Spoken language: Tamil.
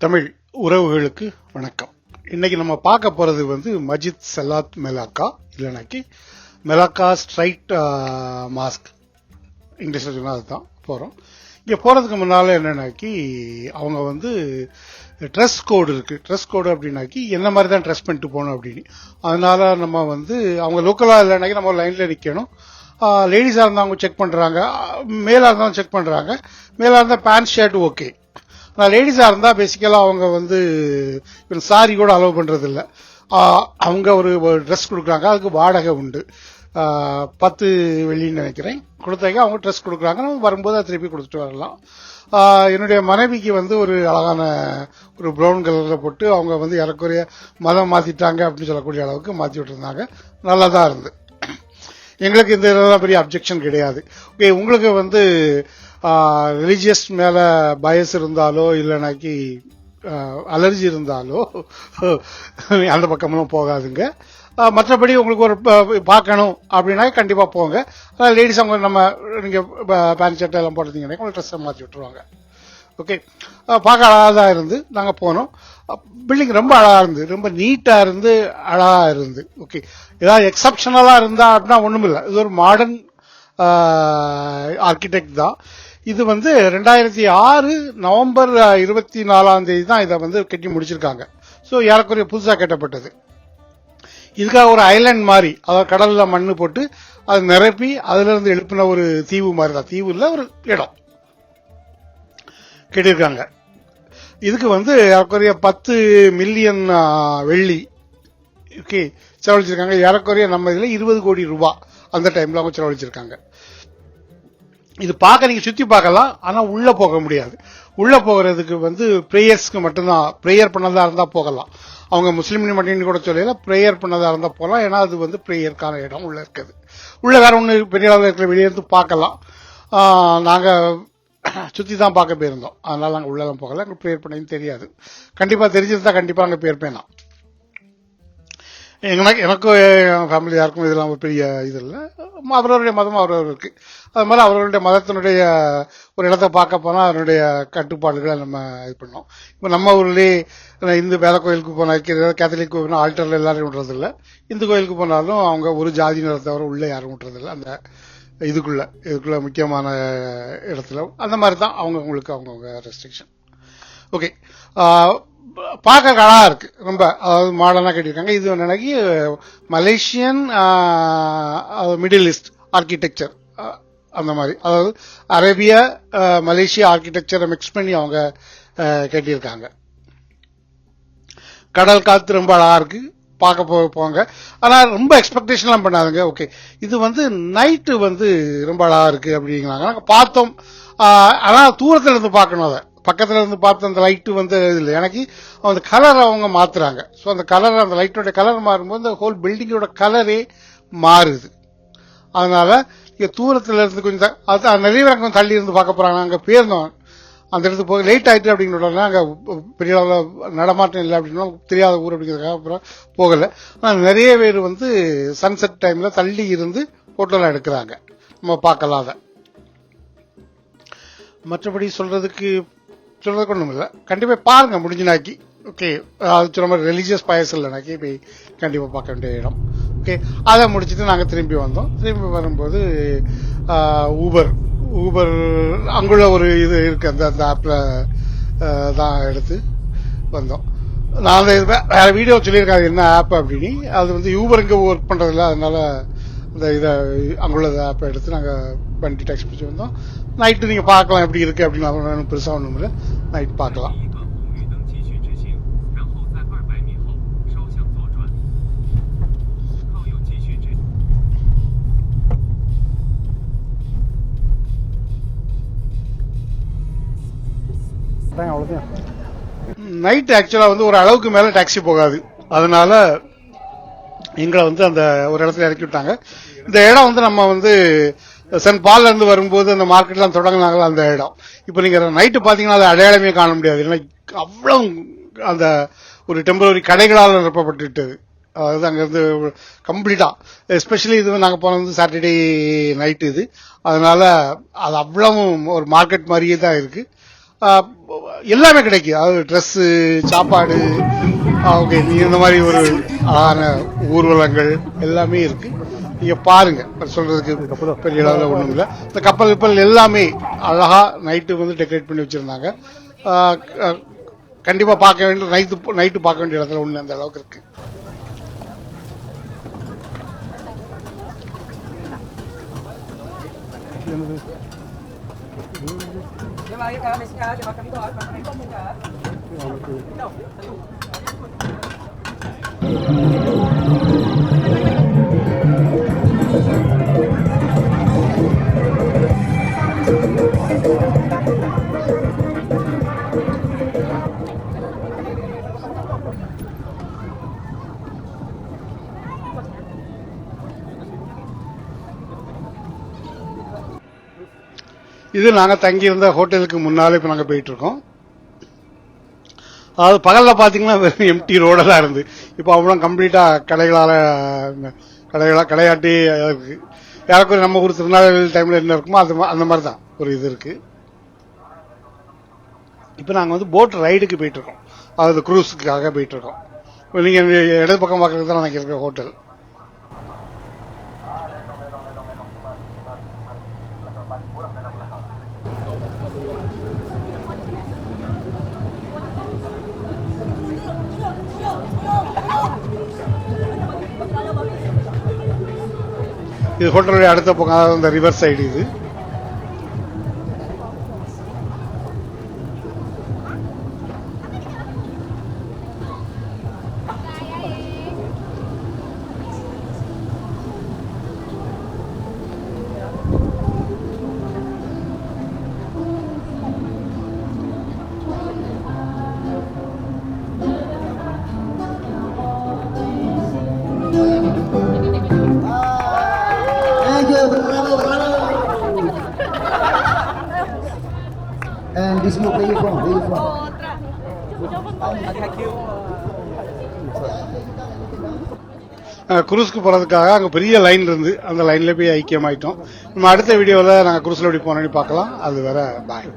தமிழ் உறவுகளுக்கு வணக்கம். இன்னைக்கு நம்ம பார்க்க போறது வந்து மஜித் சலாத் மெலாக்கா இல்லைனாக்கி மெலாக்கா ஸ்ட்ரைட் மாஸ்க். இங்கிலீஷில் சொன்னால் அதுதான் போகிறோம் இங்கே போகிறதுக்கு முன்னால் என்னன்னாக்கி அவங்க வந்து ட்ரெஸ் கோடு இருக்குது ட்ரெஸ் கோடு அப்படின்னாக்கி என்ன மாதிரி தான் ட்ரெஸ் பண்ணிட்டு போகணும் அப்படின்னு. அதனால நம்ம வந்து அவங்க லோக்கலாக இல்லைனாக்கி நம்ம லைனில் நிற்கணும் லேடிஸாக இருந்தால் அவங்க செக் பண்ணுறாங்க மேலாக இருந்தாலும் செக் பண்ணுறாங்க மேலாக இருந்தால் பேண்ட் ஷர்ட் ஓகே ஆனால் லேடிஸாக இருந்தால் பேசிக்கலாக அவங்க வந்து சாரி கூட அலோவ் பண்ணுறதில்ல அவங்க ஒரு ட்ரெஸ் கொடுக்குறாங்க அதுக்கு வாடகை உண்டு. பத்து வெள்ளின்னு நினைக்கிறேன். கொடுத்தாக்க அவங்க ட்ரெஸ் கொடுக்குறாங்க. நம்ம வரும்போது அதை திருப்பி கொடுத்துட்டு வரலாம். என்னுடைய மனைவிக்கு வந்து ஒரு அழகான ஒரு ப்ரௌன் கலரில் போட்டு அவங்க வந்து இறக்குறைய மதம் மாற்றிட்டாங்க அப்படின்னு சொல்லக்கூடிய அளவுக்கு மாற்றி விட்டுருந்தாங்க. நல்லா தான் இருந்து எங்களுக்கு இந்த இதெல்லாம் பெரிய அப்ஜெக்ஷன் கிடையாது. ஓகே உங்களுக்கு வந்து ரிலீஜியஸ் மேல பயஸ் இருந்தாலோ இல்லைனாக்கி அலர்ஜி இருந்தாலோ அந்த பக்கமெல்லாம் போகாதுங்க. மற்றபடி உங்களுக்கு ஒரு ப- பார்க்கணும் அப்படின்னா கண்டிப்பாக போங்க. லேடிஸ் அவங்க நம்ம நீங்கள் பேண்ட் ஷர்ட் எல்லாம் போட்டிருந்தீங்கன்னா உங்களுக்கு ட்ரெஸ்ஸை மாற்றி விட்டுருவாங்க. ஓகே பார்க்க அழகாக தான் இருந்து நாங்கள் போனோம். பில்டிங் ரொம்ப அழகாக இருந்து ரொம்ப நீட்டாக இருந்து அழகாக இருந்து. ஓகே ஏதாவது எக்ஸப்ஷனலாக இருந்தா அப்படின்னா ஒன்றும் இல்லை இது ஒரு மாடர்ன் ஆர்கிடெக்ட் தான். இது வந்து ரெண்டாயிரத்தி ஆறு நவம்பர் இருபத்தி நாலாம் தேதி தான் இதை வந்து கட்டி முடிச்சிருக்காங்க. ஸோ ஏறக்குறைய புதுசாக கட்டப்பட்டது. இதுக்காக ஒரு ஐலண்ட் மாதிரி அதாவது கடலில் மண் போட்டு அது நிரப்பி அதுலேருந்து எழுப்பின ஒரு தீவு மாதிரி தான் தீவு இல்லை ஒரு இடம். கட்டியிருக்காங்க. இதுக்கு வந்து ஏறக்குறைய பத்து மில்லியன் வெள்ளி ஓகே செலவழிச்சிருக்காங்க. ஏறக்குறைய நம்ம இதில் இருபது கோடி ரூபா அந்த டைமில் அவங்க செலவழிச்சிருக்காங்க. இது பார்க்க நீங்க சுத்தி பார்க்கலாம் ஆனா உள்ள போக முடியாது. உள்ள போகிறதுக்கு வந்து ப்ரேயர்ஸ்க்கு மட்டும்தான் ப்ரேயர் பண்ணதா இருந்தா போகலாம். அவங்க முஸ்லீம் மட்டும் கூட சொல்லல ப்ரேயர் பண்ணதா இருந்தா போகலாம். ஏன்னா அது வந்து ப்ரேயருக்கான இடம் உள்ள இருக்குது. உள்ள வேற ஒன்று பெரிய அளவில் இருக்கிற வெளியே இருந்து பார்க்கலாம். நாங்கள் நாங்க தான் பார்க்க போயிருந்தோம். அதனால நாங்கள் உள்ளதான் போகல அங்கே ப்ரேயர் பண்ணதுன்னு தெரியாது. கண்டிப்பாக தெரிஞ்சிருந்தா கண்டிப்பாக அங்கே போயிருப்பேன் நான். எனக்கு எனக்கும் என் ஃபேமிலி யாருக்கும் இதெல்லாம் ஒரு பெரிய இது இல்லை அவரவருடைய மதம் அவரவருக்கு அது மாதிரி அவர்களுடைய மதத்தினுடைய ஒரு இடத்த பார்க்க போனால் அதனுடைய கட்டுப்பாடுகளை நம்ம இது பண்ணோம். இப்போ நம்ம ஊர்லேயே இந்து வேத கோயிலுக்கு போனால் கேத்தலிக் கோயில் ஆல்டரில் எல்லாரும் விடுறது இந்து கோயிலுக்கு போனாலும் அவங்க ஒரு ஜாதியினரை தவிர உள்ளே யாரும் விட்டுறதில்லை அந்த இதுக்குள்ள இதுக்குள்ள முக்கியமான இடத்துல. அந்த மாதிரி தான் அவங்க அவங்களுக்கு அவங்கவுங்க ரெஸ்ட்ரிக்ஷன் ஓகே பார்க்க அழகாக இருக்கு. ரொம்ப அதாவது மாடர்னா கட்டியிருக்காங்க இது நினைக்கி மலேசியன் மிடில் ஈஸ்ட் ஆர்கிடெக்சர் அந்த மாதிரி. அதாவது அரேபியா மலேசியா ஆர்கிடெக்சரை மிக்ஸ் பண்ணி அவங்க கட்டியிருக்காங்க கடல் காத்து ரொம்ப அழகா இருக்கு. பார்க்க போ போங்க. ஆனால் ரொம்ப எக்ஸ்பெக்டேஷன்லாம் பண்ணாதுங்க. ஓகே இது வந்து நைட்டு வந்து ரொம்ப அழகா இருக்கு அப்படிங்கிறாங்க. நாங்கள் பார்த்தோம். ஆனால் தூரத்தில் இருந்து பார்க்கணும் அதை. பக்கத்துல இருந்து பார்த்த அந்த லைட்டு வந்து இல்லை. எனக்கு அந்த கலர் அவங்க மாத்துறாங்க. ஸோ அந்த கலர் அந்த லைட்டோட கலர் மாறும்போது அந்த ஹோல் பில்டிங்கோட கலரே மாறுது. அதனால இங்கே தூரத்துல இருந்து கொஞ்சம் அது நிறைய பேர் அங்க தள்ளி இருந்து பார்க்க போறாங்க. அங்கே போயிருந்தோம். அந்த இடத்துக்கு போக லேட் ஆயிட்டு அப்படிங்கிறோம்னா அங்கே பெரிய அளவில் நடமாட்டம் இல்லை அப்படின்னா தெரியாத ஊர் அப்படிங்கிறதுக்காக அப்புறம் போகலை. ஆனால் நிறைய பேர் வந்து சன்செட் டைம்ல தள்ளி இருந்து ஃபோட்டோலாம் எடுக்கிறாங்க. நம்ம பார்க்கலாம் அதை மற்றபடி சொல்றதுக்கு சொல்றதுக்கு ஒன்றும் இல்லை கண்டிப்பாக பாருங்க முடிஞ்சுனாக்கி. ஓகே அது சொன்ன மாதிரி ரிலீஜியஸ் பயஸ் இல்லைனாக்கி போய் கண்டிப்பாக பார்க்க வேண்டிய இடம். ஓகே அதை முடிச்சுட்டு நாங்கள் திரும்பி வந்தோம். திரும்பி வரும்போது ஊபர் ஊபர் அங்குள்ள ஒரு இது இருக்குது அந்த அந்த ஆப்பில் தான் எடுத்து வந்தோம். நான் அந்த வேறு வீடியோ சொல்லியிருக்காங்க என்ன ஆப் அப்படின்னு. அது வந்து யூபர் இங்கே ஒர்க் பண்ணுறதில்ல அதனால இந்த இதை அங்குள்ளதை ஆப்பை எடுத்து நாங்கள் வண்டி டேக்ஸ் பிடிச்சி வந்தோம். நைட்டு நீங்கள் பார்க்கலாம் எப்படி இருக்குது அப்படின்னு பெருசாக ஒன்றும் இல்லை. நைட் பார்க்கலாம். அவ்வளோதான் நைட் ஆக்சுவலாக வந்து ஒரு அளவுக்கு மேலே டாக்ஸி போகாது. அதனால எங்களை வந்து அந்த ஒரு இடத்துல இறக்கி விட்டாங்க. இந்த இடம் வந்து நம்ம வந்து சென்ட் பால்ல இருந்து வரும்போது அந்த மார்க்கெட்லாம் தொடங்கினாங்களா அந்த இடம். இப்போ நீங்க நைட்டு பாத்தீங்கன்னா அது அடையாளமே காண முடியாது. ஏன்னா அவ்வளவு அந்த ஒரு டெம்பரரி கடைகளால் நிரப்பப்பட்டுட்டது அதாவது அங்கேருந்து கம்ப்ளீட்டா எஸ்பெஷலி இது நாங்க போனது சாட்டர்டே நைட்டு இது. அதனால அது அவ்வளவும் ஒரு மார்க்கெட் மாதிரியே தான் இருக்கு. எல்லாமே கிடைக்கும். அதாவது ட்ரெஸ்ஸு சாப்பாடு ஓகே இந்த மாதிரி ஒரு அழகான ஊர்வலங்கள் எல்லாமே இருக்கு. நீங்க பாருங்க. அது சொல்றதுக்கு பெரிய அளவில் ஒன்றும் இல்லை இந்த கப்பல் கப்பல் எல்லாமே அழகா நைட்டு வந்து டெக்கரேட் பண்ணி வச்சிருந்தாங்க. ஆஹ், க- கண்டிப்பா பார்க்க வேண்டிய நைட்டு நைட்டு பார்க்க வேண்டிய இடத்துல ஒண்ணு அந்த அளவுக்கு இருக்கு. Nhưng mà இது நாங்கள் தங்கியிருந்த ஹோட்டலுக்கு முன்னாலே இப்போ நாங்கள் போயிட்டுருக்கோம். அதாவது பகலில் பார்த்தீங்கன்னா வெறும் எம்டி ரோடெல்லாம் இருந்து. இப்போ அவ்வளோ கம்ப்ளீட்டாக கடைகளால் கடைகளாக கடையாட்டி இருக்கு யாருக்கும் நம்ம ஊர் திருநாள் டைமில் என்ன இருக்குமோ அது அந்த மாதிரி தான் ஒரு இது இருக்கு. இப்போ நாங்கள் வந்து போட் ரைடுக்கு போயிட்டு இருக்கோம் அதாவது குரூஸுக்காக போயிட்டுருக்கோம். இப்ப இடது பக்கம் பார்க்குறது தான் எனக்கு இருக்க ஹோட்டல் இது ஹோட்டலுடைய அடுத்த பக்கம் அதாவது இந்த ரிவர் சைடு இது. This look where you from? Where you from? குரூஸ்க்கு போகிறதுக்காக அங்கே பெரிய லைன் இருந்து அந்த லைனில் போய் ஐக்கியமாயிட்டோம் நம்ம அடுத்த வீடியோவில் நாங்கள் குரூஸில் எப்படி போனோன்னு பார்க்கலாம் அது வேற பாய்